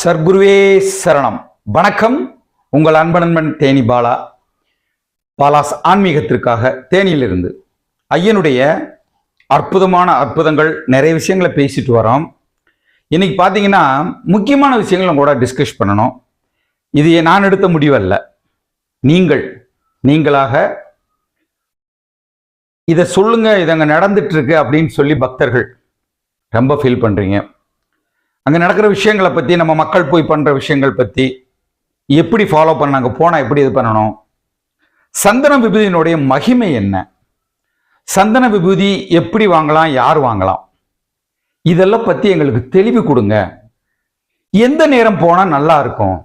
சர்க்குருவே சரணம். வணக்கம். உங்கள் அன்பன் நண்பன் தேனி பாலா. பாலாஸ் ஆன்மீகத்திற்காக தேனியிலிருந்து. ஐயனுடைய அற்புதமான அற்புதங்கள் நிறைய விஷயங்களை பேசிட்டு வரோம். இன்னைக்கு பார்த்தீங்கன்னா முக்கியமான விஷயங்களும் கூட டிஸ்கஸ் பண்ணணும். இது நான் எடுத்த முடிவல்ல. நீங்கள் நீங்களாக இதை சொல்லுங்க இதங்க நடந்துட்டு இருக்கு அப்படின்னு சொல்லி பக்தர்கள் ரொம்ப ஃபீல் பண்றீங்க. அங்கே நடக்கிற விஷயங்களை பற்றி நம்ம மக்கள் போய் பண்ணுற விஷயங்கள் பற்றி எப்படி ஃபாலோ பண்ணாங்க போனால் எப்படி இது பண்ணணும்? சந்தன விபூதியினுடைய மகிமை என்ன? சந்தன விபூதி எப்படி வாங்கலாம் யார் வாங்கலாம்? இதெல்லாம் பற்றி எங்களுக்கு தெளிவு கொடுங்க. எந்த நேரம் போனால் நல்லா இருக்கும்?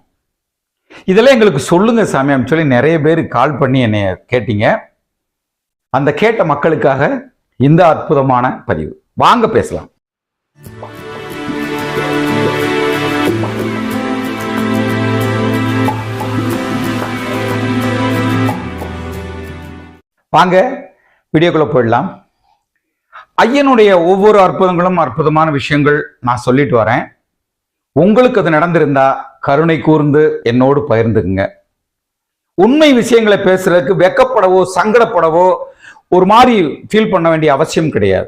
இதெல்லாம் எங்களுக்கு சொல்லுங்க சாமி அப்படின்னு சொல்லி நிறைய பேர் கால் பண்ணி என்னை கேட்டீங்க. அந்த கேட்ட மக்களுக்காக இந்த அற்புதமான பதிவு. வாங்க பேசலாம். வாங்க வீடியோக்குள்ளே போயிடலாம். ஐயனுடைய ஒவ்வொரு அற்புதங்களும் அற்புதமான விஷயங்கள் நான் சொல்லிட்டு வரேன். உங்களுக்கு அது நடந்திருந்தா கருணை கூர்ந்து என்னோடு பகிர்ந்துக்குங்க. உண்மை விஷயங்களை பேசுறதுக்கு வெக்கப்படவோ சங்கடப்படவோ ஒரு மாதிரி ஃபீல் பண்ண வேண்டிய அவசியம் கிடையாது.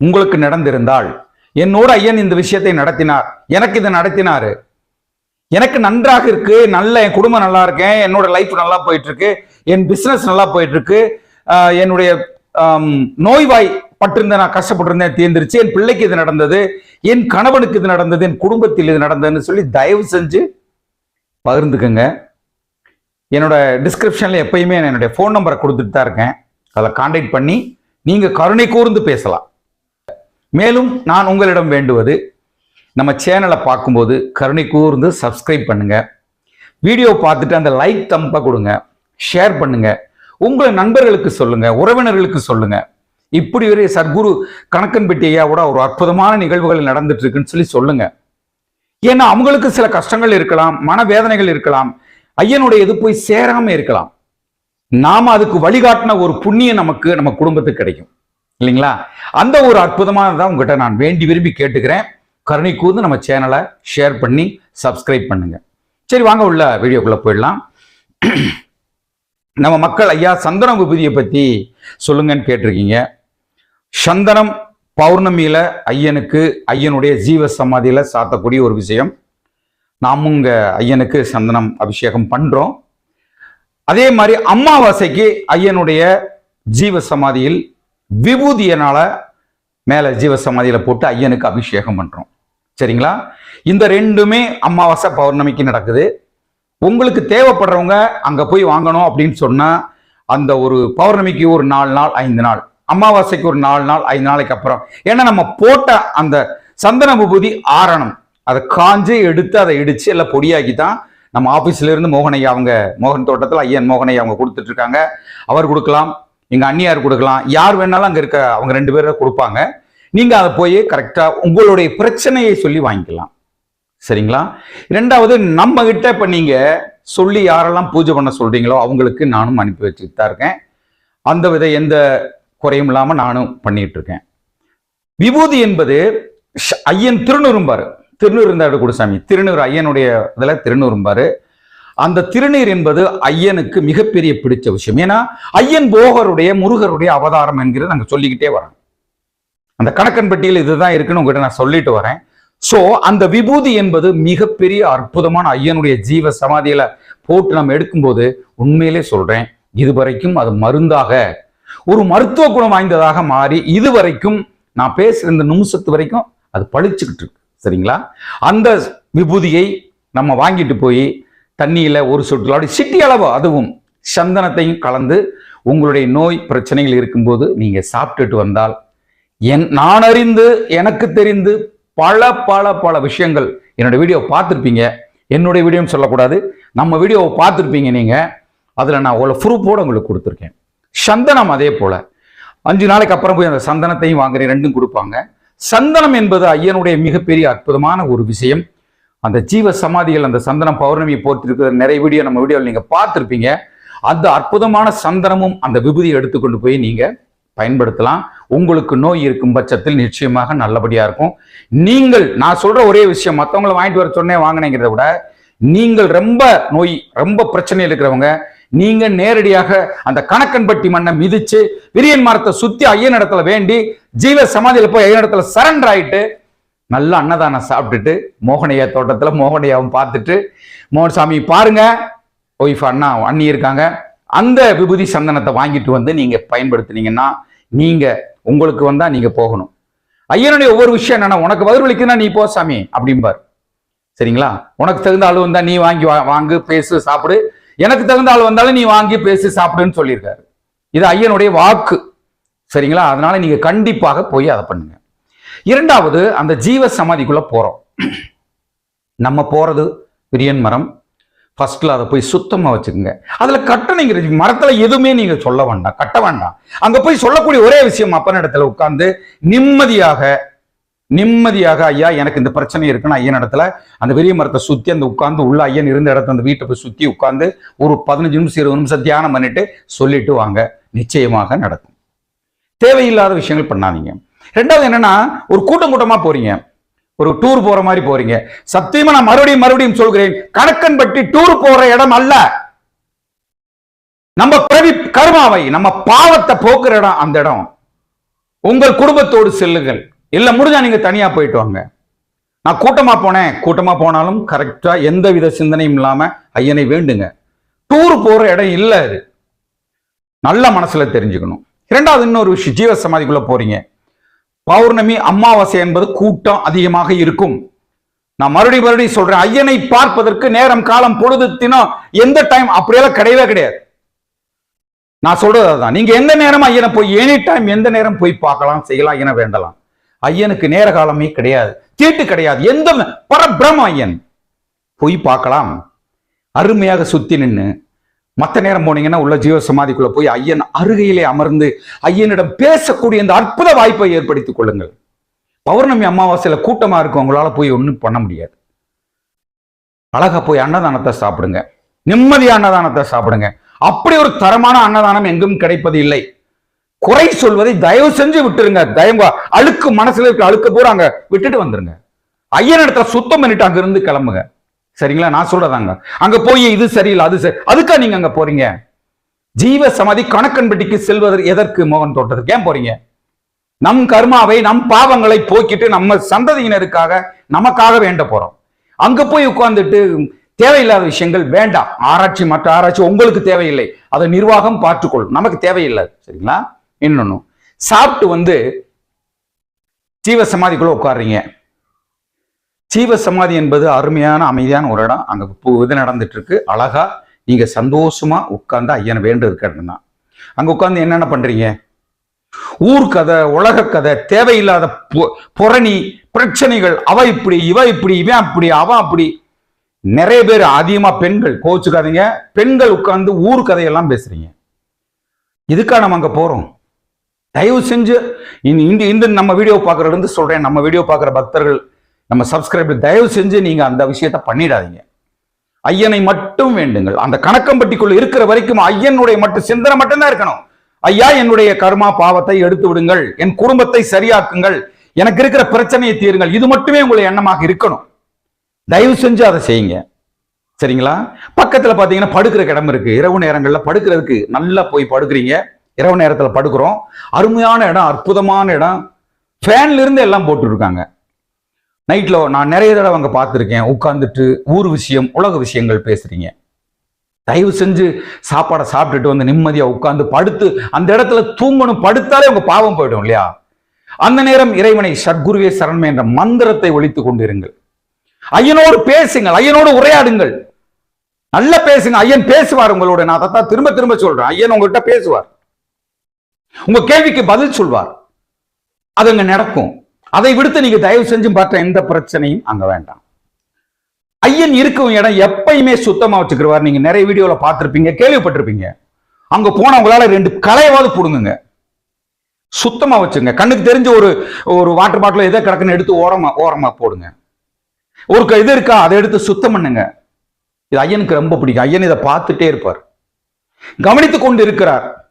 உங்களுக்கு நடந்திருந்தால் என்னோட ஐயன் இந்த விஷயத்தை நடத்தினார் எனக்கு இதை நடத்தினாரு. எனக்கு நன்றாக இருக்கு நல்ல என் குடும்பம் நல்லா இருக்கேன் என்னோட லைஃப் நல்லா போயிட்டு இருக்கு என் பிசினஸ் நல்லா போயிட்டு இருக்கு என்னுடைய நோய்வாய் பட்டிருந்தேன் நான் கஷ்டப்பட்டிருந்தேன் தீர்ந்துருச்சு. என் பிள்ளைக்கு இது நடந்தது. என் கணவனுக்கு இது நடந்தது. என் குடும்பத்தில் இது நடந்ததுன்னு சொல்லி தயவு செஞ்சு பகிர்ந்துக்கோங்க. என்னோட டிஸ்கிரிப்ஷன்ல எப்பயுமே நான் என்னுடைய ஃபோன் நம்பரை கொடுத்துட்டு தான் இருக்கேன். அதை காண்டாக்ட் பண்ணி நீங்கள் கருணை கூர்ந்து பேசலாம். மேலும் நான் உங்களிடம் வேண்டுவது நம்ம சேனலை பார்க்கும்போது கருணை கூர்ந்து சப்ஸ்கிரைப் பண்ணுங்கள் வீடியோ பார்த்துட்டு அந்த லைக் தம்பை கொடுங்க. ஷேர் பண்ணுங்கள் உங்கள் நண்பர்களுக்கு சொல்லுங்க உறவினர்களுக்கு சொல்லுங்க. இப்படி ஒரு சர்க்குரு கணக்கன்பட்டி ஐயாவோட ஒரு அற்புதமான நிகழ்வுகள் நடந்துட்டு இருக்குன்னு சொல்லி சொல்லுங்க. ஏன்னா அவங்களுக்கு சில கஷ்டங்கள் இருக்கலாம் மனவேதனைகள் இருக்கலாம் ஐயனுடைய இது போய் சேராம இருக்கலாம். நாம அதுக்கு வழிகாட்டின ஒரு புண்ணியம் நமக்கு நம்ம குடும்பத்துக்கு கிடைக்கும். இல்லைங்களா? அந்த ஒரு அற்புதமானதான் உங்ககிட்ட நான் வேண்டி விரும்பி கேட்டுக்கிறேன். கருணை கூர்ந்து நம்ம சேனலை ஷேர் பண்ணி சப்ஸ்கிரைப் பண்ணுங்க. சரி வாங்க உள்ள வீடியோக்குள்ள போயிடலாம். நம்ம மக்கள் ஐயா சந்தன விபூதியை பற்றி சொல்லுங்கன்னு கேட்டிருக்கீங்க. சந்தனம் பௌர்ணமியில் ஐயனுக்கு ஐயனுடைய ஜீவ சமாதியில் சாத்தக்கூடிய ஒரு விஷயம். நாமும் இங்கே ஐயனுக்கு சந்தனம் அபிஷேகம் பண்ணுறோம் அதே மாதிரி அமாவாசைக்கு ஐயனுடைய ஜீவ சமாதியில் விபூதியனால் மேலே ஜீவ சமாதியில் போட்டு ஐயனுக்கு அபிஷேகம் பண்ணுறோம் சரிங்களா? இந்த ரெண்டுமே அமாவாசை பௌர்ணமிக்கு நடக்குது. உங்களுக்கு தேவைப்படுறவங்க அங்கே போய் வாங்கணும் அப்படின்னு சொன்னால் அந்த ஒரு பௌர்ணமிக்கு ஒரு நாலு நாள் ஐந்து நாள் அமாவாசைக்கு ஒரு நாலு நாள் ஐந்து நாளைக்கு அப்புறம். ஏன்னா நம்ம போட்ட அந்த சந்தன விபூதி ஆரணம் அதை காஞ்சு எடுத்து அதை இடித்து எல்லாம் பொடியாக்கி தான் நம்ம ஆஃபீஸ்லேருந்து மோகனையா அவங்க மோகன் தோட்டத்தில் ஐயன் மோகனையா அவங்க கொடுத்துட்ருக்காங்க. அவர் கொடுக்கலாம் எங்கள் அண்ணியார் கொடுக்கலாம் யார் வேணாலும் அங்கே இருக்க அவங்க ரெண்டு பேரும் கொடுப்பாங்க. நீங்கள் அதை போய் கரெக்டாக உங்களுடைய பிரச்சனையை சொல்லி வாங்கிக்கலாம். சரிங்களா? ரெண்டாவது நம்ம கிட்ட இப்ப நீங்க சொல்லி யாரெல்லாம் பூஜை பண்ண சொல்றீங்களோ அவங்களுக்கு நானும் அனுப்பி வச்சுட்டு தான் இருக்கேன். அந்த வித எந்த குறையும் இல்லாம நானும் பண்ணிட்டு இருக்கேன் விபூதி என்பது ஐயன் திருநூறும்பாரு திருநூறு இருந்தாரு குடுசாமி திருநூறு ஐயனுடைய இதுல திருநூறும்பாரு அந்த திருநீர் என்பது ஐயனுக்கு மிகப்பெரிய பிடிச்ச விஷயம். ஏன்னா ஐயன் போகருடைய முருகருடைய அவதாரம் என்கிறது நாங்கள் சொல்லிக்கிட்டே வரோம். அந்த கணக்கன்பட்டியில் இதுதான் இருக்குன்னு உங்ககிட்ட நான் சொல்லிட்டு வரேன். சோ அந்த விபூதி என்பது மிகப்பெரிய அற்புதமான ஐயனுடைய ஜீவ சமாதியில போட்டு நம்ம எடுக்கும்போது உண்மையிலே சொல்றேன் இதுவரைக்கும் அது மருந்தாக ஒரு மருத்துவ குணம் வாய்ந்ததாக மாறி இதுவரைக்கும் நான் பேசுற இந்த நிமிஷத்து வரைக்கும் அது பழிச்சுக்கிட்டு இருக்கு. சரிங்களா? அந்த விபூதியை நம்ம வாங்கிட்டு போய் தண்ணியில ஒரு சொட்டு அப்படி சிட்டி அளவு அதுவும் சந்தனத்தையும் கலந்து உங்களுடைய நோய் பிரச்சனைகள் இருக்கும்போது நீங்க சாப்பிட்டுட்டு வந்தால் என் நான் அறிந்து எனக்கு தெரிந்து பல பல பல விஷயங்கள். என்னுடைய வீடியோ பார்த்துருப்பீங்க. என்னுடைய வீடியோன்னு சொல்லக்கூடாது. நம்ம வீடியோவை பார்த்துருப்பீங்க நீங்கள் அதில் நான் அவ்வளோ ப்ரூஃபோட உங்களுக்கு கொடுத்துருக்கேன். சந்தனம் அதே போல். அஞ்சு நாளைக்கு அப்புறம் போய் அந்த சந்தனத்தையும் வாங்குறேன் ரெண்டும் கொடுப்பாங்க. சந்தனம் என்பது ஐயனுடைய மிகப்பெரிய அற்புதமான ஒரு விஷயம். அந்த ஜீவ சமாதிகள் அந்த சந்தனம் பௌர்ணமியை போர்த்திருக்கிற நிறைய வீடியோ நம்ம வீடியோவில் நீங்கள் பார்த்துருப்பீங்க. அந்த அற்புதமான சந்தனமும் அந்த விபூதியை எடுத்துக்கொண்டு போய் நீங்கள் பயன்படுத்தலாம். உங்களுக்கு நோய் இருக்கும் பட்சத்தில் நிச்சயமாக நல்லபடியாக இருக்கும். நீங்கள் நான் சொல்ற ஒரே விஷயம் மற்றவங்களை வாங்கிட்டு வர சொன்னே வாங்கினேங்கிறத விட நீங்கள் ரொம்ப நோய் ரொம்ப பிரச்சனையில் இருக்கிறவங்க நீங்க நேரடியாக அந்த கணக்கன்பட்டி மண்ணை மிதிச்சு விரியன் மரத்தை சுத்தி ஐயன் இடத்துல வேண்டி ஜீவ சமாதியில போய் ஐயன் இடத்துல சரண்டர் ஆயிட்டு நல்ல அன்னதானம் சாப்பிட்டுட்டு மோகனையா தோட்டத்துல மோகனையாவும் பார்த்துட்டு மோகன் சாமி பாருங்க ஒய்ஃப் அண்ணா அண்ணி இருக்காங்க அந்த விபூதி சந்தனத்தை வாங்கிட்டு வந்து நீங்க பயன்படுத்தினீங்கன்னா நீங்க உங்களுக்கு வந்தா நீங்க போகணும். ஐயனுடைய ஒவ்வொரு விஷயம் என்னன்னா உனக்கு பதில் வலிக்குன்னா நீ போ சாமி அப்படிம்பார். சரிங்களா? உனக்கு தகுந்த ஆள் வந்தா நீ வாங்கி வா- வாங்கு பேசு சாப்பிடு. எனக்கு தகுந்த ஆள் வந்தாலும் நீ வாங்கி பேசி சாப்பிடுன்னு சொல்லியிருக்காரு. இது ஐயனுடைய வாக்கு. சரிங்களா? அதனால நீங்க கண்டிப்பாக போய் அதை பண்ணுங்க. இரண்டாவது அந்த ஜீவ சமாதிக்குள்ள போறோம். நம்ம போறது பிரியன் மரம் ஃபஸ்ட்டில் அதை போய் சுத்தமாக வச்சுக்கோங்க. அதில் கட்டணைங்கிற மரத்தில் எதுவுமே நீங்கள் சொல்ல வேண்டாம். கட்ட வேண்டாம். அங்கே போய் சொல்லக்கூடிய ஒரே விஷயம் அப்பன் இடத்துல உட்காந்து நிம்மதியாக நிம்மதியாக ஐயா எனக்கு இந்த பிரச்சனை இருக்குன்னு ஐயன் இடத்துல. அந்த பெரிய மரத்தை சுற்றி அந்த உட்காந்து உள்ள ஐயன் இருந்த இடத்த அந்த வீட்டை போய் சுற்றி உட்காந்து ஒரு பதினஞ்சு நிமிஷம் இருபது நிமிஷம் தியானம் பண்ணிட்டு சொல்லிட்டு வாங்க. நிச்சயமாக நடக்கும். தேவையில்லாத விஷயங்கள் பண்ணாதீங்க. ரெண்டாவது என்னன்னா ஒரு கூட்டம் கூட்டமாக போறீங்க. ஒரு டூர் போற மாதிரி போறீங்க. சத்தியமா நான் மறுபடியும் மறுபடியும் சொல்கிறேன் கணக்கன்பட்டி டூர் போற இடம் அல்ல. நம்ம பிறவி கர்மாவை நம்ம பாவத்தை போக்குற இடம் அந்த இடம். உங்கள் குடும்பத்தோடு செல்லுங்கள். இல்ல முடிஞ்சா நீங்க தனியா போயிட்டு வாங்க. நான் கூட்டமா போனேன். கூட்டமா போனாலும் கரெக்டா எந்த வித சிந்தனையும் இல்லாம ஐயனை வேண்டுங்க. டூர் போற இடம் இல்ல அது. நல்ல மனசுல தெரிஞ்சுக்கணும். இரண்டாவது இன்னொரு விஷயம் ஜீவ சமாதிக்குள்ள போறீங்க. பௌர்ணமி அமாவாசை என்பது கூட்டம் அதிகமாக இருக்கும். நான் மறுபடியும் மறுபடியும் சொல்றேன் ஐயனை பார்ப்பதற்கு நேரம் காலம் பொழுது தினம் எந்த டைம் அப்படியெல்லாம் கிடையவே கிடையாது. நான் சொல்றது அதுதான். நீங்க எந்த நேரம் ஐயனை போய் எனி டைம் எந்த நேரம் போய் பார்க்கலாம் செய்யலாம் என வேண்டலாம். ஐயனுக்கு நேர காலமே கிடையாது தீட்டு கிடையாது. எந்த பரபிரம ஐயன்? போய் பார்க்கலாம். அருமையாக சுத்தி நின்று மற்ற நேரம் போனீங்கன்னா உள்ள ஜீவ சமாதிக்குள்ள போய் ஐயன் அருகையிலே அமர்ந்து ஐயனிடம் பேசக்கூடிய இந்த அற்புத வாய்ப்பை ஏற்படுத்திக் கொள்ளுங்கள். பௌர்ணமி அமாவாசையில கூட்டமா இருக்கும் உங்களால் போய் ஒன்றும் பண்ண முடியாது. அழகா போய் அன்னதானத்தை சாப்பிடுங்க. நிம்மதி அன்னதானத்தை சாப்பிடுங்க. அப்படி ஒரு தரமான அன்னதானம் எங்கும் கிடைப்பது இல்லை. குறை சொல்வதை தயவு செஞ்சு விட்டுருங்க. தயவு அழுக்கு மனசுல இருக்க அழுக்க பூரா அங்க விட்டுட்டு வந்துருங்க. ஐயன் இடத்துல சுத்தம் பண்ணிட்டு அங்கிருந்து கிளம்புங்க. சரிங்களா? நான் சொல்றதாங்க. அங்க போய் இது சரியில்லை அது சரி. அதுக்கா நீங்க அங்க போறீங்க? ஜீவ சமாதி கணக்கன்பட்டிக்கு செல்வதற்கு எதற்கு மோகன் தோட்டத்துக்கு? ஏன் போறீங்க? நம் கர்மாவை நம் பாவங்களை போக்கிட்டு நம்ம சந்ததியினருக்காக நமக்காக வேண்ட போறோம். அங்க போய் உட்கார்ந்துட்டு தேவையில்லாத விஷயங்கள் வேண்டாம். ஆராய்ச்சி மற்ற ஆராய்ச்சி உங்களுக்கு தேவையில்லை. அதை நிர்வாகம் பார்த்துக்கொள்ளும் நமக்கு தேவையில்லை. சரிங்களா? இன்னொன்னு சாப்பிட்டு வந்து ஜீவ சமாதிக்குள்ள உட்காடுறீங்க ஜீவ சமாதி என்பது அருமையான அமைதியான ஒரு இடம். அங்க இது நடந்துட்டு இருக்கு அழகா நீங்க சந்தோஷமா உட்கார்ந்து ஐயனை வேண்டு இருக்கிறதுனா அங்க உட்கார்ந்து என்னென்ன பண்றீங்க? ஊர் கதை உலக கதை தேவையில்லாத பொ- புரணி பிரச்சனைகள் அவ இப்படி இவ இப்படி இவன் அப்படி அவன் அப்படி. நிறைய பேர் அதிகமா பெண்கள் கோச்சுக்காதீங்க. பெண்கள் உட்கார்ந்து ஊர் கதையெல்லாம் பேசுறீங்க. இதுக்கா நம்ம அங்க போறோம்? தயவு செஞ்சு இந்த இந்த இந்த நம்ம வீடியோ பார்க்கறதுல இருந்து சொல்றேன். நம்ம வீடியோ பார்க்குற பக்தர்கள் நம்ம சப்ஸ்கிரைபர் தயவு செஞ்சு நீங்க அந்த விஷயத்தை பண்ணிடாதீங்க. ஐயனை மட்டும் வேண்டுங்கள். அந்த கணக்கம்பட்டிக்குள்ள இருக்கிற வரைக்கும் ஐயனுடைய மட்டும் சிந்தனை மட்டும்தான் இருக்கணும். ஐயா என்னுடைய கர்மா பாவத்தை எடுத்து விடுங்கள். என் குடும்பத்தை சரியாக்குங்கள். எனக்கு இருக்கிற பிரச்சனையை தீருங்கள். இது மட்டுமே உங்களை எண்ணமாக இருக்கணும். தயவு செஞ்சு அதை செய்யுங்க. சரிங்களா? பக்கத்துல பாத்தீங்கன்னா படுக்கிற இடம் இருக்கு. இரவு நேரங்கள்ல படுக்கிறதுக்கு நல்லா போய் படுக்கிறீங்க. இரவு நேரத்துல படுக்கிறோம். அருமையான இடம் அற்புதமான இடம். ஃபேன்ல இருந்து எல்லாம் போட்டு நைட்டில் நைட்ல நான் நிறைய தடவை அங்க பார்த்துருக்கேன். உட்கார்ந்துட்டு ஊர் விஷயம் உலக விஷயங்கள் பேசுறீங்க. தயவு செஞ்சு சாப்பாடை சாப்பிட்டுட்டு வந்து நிம்மதியா உட்கார்ந்து படுத்து அந்த இடத்துல தூங்கணும் படுத்தாலே உங்க பாவம் போயிடும் இல்லையா? அந்த நேரம் இறைவனை சத்குருவே சரண்மை என்ற மந்திரத்தை ஒழித்துக் கொண்டிருங்கள். ஐயனோடு பேசுங்கள் ஐயனோடு உரையாடுங்கள். நல்ல பேசுங்க ஐயன் பேசுவார் உங்களோட. நான் அதைத்தான் திரும்ப திரும்ப சொல்றேன். ஐயன் உங்ககிட்ட பேசுவார். உங்க கேள்விக்கு பதில் சொல்வார். அது அங்க நடக்கும். அதை விடுத்து நீங்க தயவு செஞ்சு பார்த்த எந்த பிரச்சனையும் அங்க வேண்டாம். ஐயன் இருக்கும் இடம் எப்பயுமே சுத்தமா வச்சுக்கிறவார் நீங்க நிறைய வீடியோல பார்த்துருப்பீங்க கேள்விப்பட்டிருப்பீங்க. அங்க போனவங்களால ரெண்டு கலையாவது புடுங்குங்க. சுத்தமா வச்சுங்க. கண்ணுக்கு தெரிஞ்ச ஒரு ஒரு வாட்டர் பாட்டில் எதை கிடக்குன்னு எடுத்து ஓரமா ஓரமா போடுங்க. ஒரு க- இது இருக்கா அதை எடுத்து சுத்தம் பண்ணுங்க. இது ஐயனுக்கு ரொம்ப பிடிக்கும். ஐயன் இதை பார்த்துட்டே இருப்பார். கவனித்து கொண்டு இருக்கிறார்.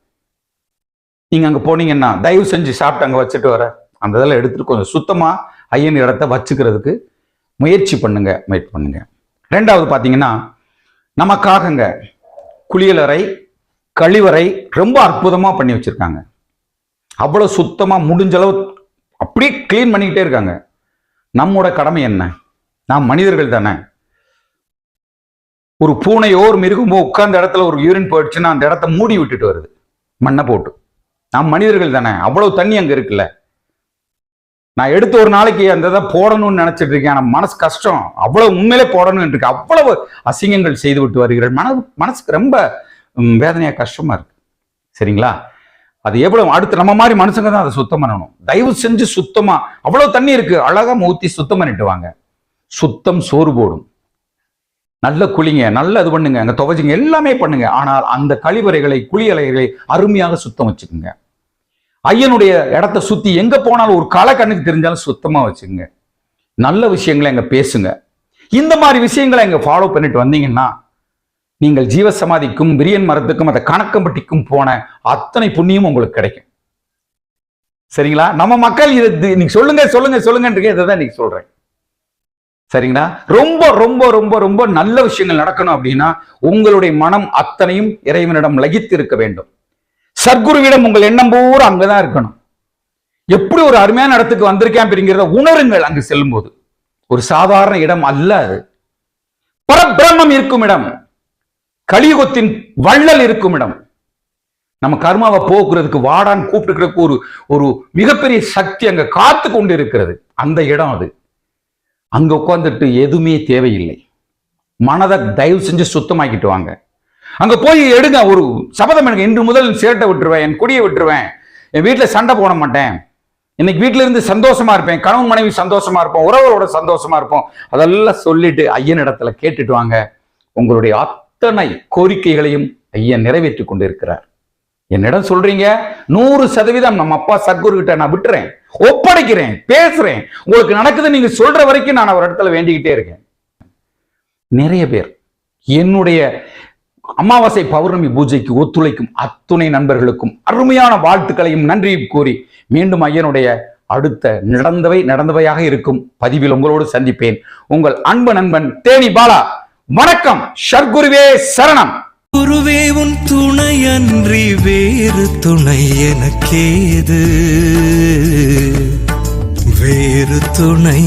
நீங்க அங்க போனீங்கன்னா தயவு செஞ்சு சாப்பிட்டு அங்க வச்சுட்டு வர. அந்த இதெல்லாம் எடுத்துட்டு கொஞ்சம் சுத்தமா ஐயன் இடத்த வச்சுக்கிறதுக்கு முயற்சி பண்ணுங்க முயற்சி பண்ணுங்க. ரெண்டாவது பார்த்தீங்கன்னா நமக்காகங்க குளியலறை கழிவறை ரொம்ப அற்புதமா பண்ணி வச்சிருக்காங்க. அவ்வளவு சுத்தமா முடிஞ்ச அளவு அப்படியே க்ளீன் பண்ணிக்கிட்டே இருக்காங்க. நம்மோட கடமை என்ன? நாம் மனிதர்கள் தானே. ஒரு பூனையோ ஒரு மிருகமோ உட்கார்ந்த இடத்துல ஒரு யூரின் போயிடுச்சுன்னா அந்த இடத்த மூடி விட்டுட்டு வருது. மண்ணை போட்டு. நாம் மனிதர்கள் தானே. அவ்வளவு தண்ணி அங்க இருக்குல்ல. நான் எடுத்து ஒரு நாளைக்கு அந்த இதை போடணும்னு நினைச்சிட்டு இருக்கேன். ஆனா மனசு கஷ்டம். அவ்வளவு உண்மையிலே போடணும்னு இருக்கு. அவ்வளவு அசிங்கங்கள் செய்து விட்டு வருகிறேன் மன மனசுக்கு ரொம்ப வேதனையா கஷ்டமா இருக்கு. சரிங்களா? அது எவ்வளவு அடுத்து நம்ம மாதிரி மனுஷங்க தான் அதை சுத்தம் பண்ணணும். தயவு செஞ்சு சுத்தமா அவ்வளவு தண்ணி இருக்கு. அழகா ஊத்தி சுத்தம் பண்ணிட்டு வாங்க சுத்தம் சோறு போடும். நல்ல குளிங்க நல்ல இது பண்ணுங்க. அங்க துவைச்சிங்க எல்லாமே பண்ணுங்க. ஆனால் அந்த கழிவறைகளை குளியலைகளை அருமையாக சுத்தம் வச்சுக்கோங்க. ஐயனுடைய இடத்த சுத்தி எங்க போனாலும் ஒரு களை கண்ணுக்கு தெரிஞ்சாலும் சுத்தமா வச்சுக்கோங்க நல்ல விஷயங்களை அங்க பேசுங்க. இந்த மாதிரி விஷயங்களை அங்க ஃபாலோ பண்ணிட்டு வந்தீங்கன்னா நீங்கள் ஜீவசமாதிக்கும் விரியன் மரத்துக்கும் அந்த கணக்கம்பட்டிக்கும் போன அத்தனை புண்ணியம் உங்களுக்கு கிடைக்கும். சரிங்களா? நம்ம மக்கள் இது இது- நீங்க சொல்லுங்க சொல்லுங்க சொல்லுங்கன்றே இதை தான் நீங்க சொல்றேன். சரிங்களா? ரொம்ப ரொம்ப ரொம்ப ரொம்ப நல்ல விஷயங்கள் நடக்கணும் அப்படின்னா உங்களுடைய மனம் அத்தனையும் இறைவனிடம் லகித்து இருக்க வேண்டும். சத்குருவிடம் உங்கள் எண்ணம் பூரா அங்கதான் இருக்கணும். எப்படி ஒரு அருமையான இடத்துக்கு வந்திருக்கேன் அப்படிங்கிறத உணருங்கள் அங்கு செல்லும்போது. ஒரு சாதாரண இடம் அல்ல அது. பரபிரம்மம் இருக்கும் இடம். கலியுகத்தின் வள்ளல் இருக்கும் இடம். நம்ம கர்மாவை போக்குறதுக்கு வாடான்னு கூப்பிட்டுக்கிறதுக்கு ஒரு ஒரு மிகப்பெரிய சக்தி அங்க காத்து கொண்டு இருக்கிறது அந்த இடம் அது. அங்க உட்காந்துட்டு எதுவுமே தேவையில்லை. மனதை தயவு செஞ்சு சுத்தமாக்கிட்டு வாங்க. அங்க போய் எடுங்க ஒரு சபதம் எனக்கு இன்று முதல் சேட்டை விட்டுருவேன் என் குடியை விட்டுருவேன். என் வீட்டுல சண்டை போட மாட்டேன். இன்னைக்கு வீட்டில இருந்து சந்தோஷமா இருப்பேன் கணவன் மனைவி சந்தோஷமா இருப்போம் உறவுகளோட சந்தோஷமா இருப்போம். அதெல்லாம் சொல்லிட்டு ஐயன் இடத்துல கேட்டுட்டு வாங்க. உங்களுடைய அத்தனை கோரிக்கைகளையும் ஐயன் நிறைவேற்றி கொண்டு இருக்கிறார் என்னிடம் சொல்றீங்க நூறு சதவீதம் நம்ம அப்பா சத்குரு கிட்ட நான் விட்டுறேன் ஒப்படைக்கிறேன் பேசுறேன். உங்களுக்கு நடக்குது நீங்க சொல்ற வரைக்கும் நான் அவர் இடத்துல வேண்டிக்கிட்டே இருக்கேன். நிறைய பேர் என்னுடைய அமாவாசை பௌர்ணமி பூஜைக்கு ஒத்துழைக்கும் அத்துணை நண்பர்களுக்கும் அருமையான வாழ்த்துக்களையும் நன்றியும் கூறி மீண்டும் ஐயனுடைய அடுத்த நடந்தவை நடந்தவையாக இருக்கும் பதிவில் உங்களோடு சந்திப்பேன். உங்கள் அன்பு நண்பன் தேனி பாலா. வணக்கம். ஷர்குருவே சரணம். குருவே உன் துணையன்றி வேறு துணை எனக்கேது? வேறு துணை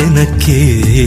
எனக்கேது?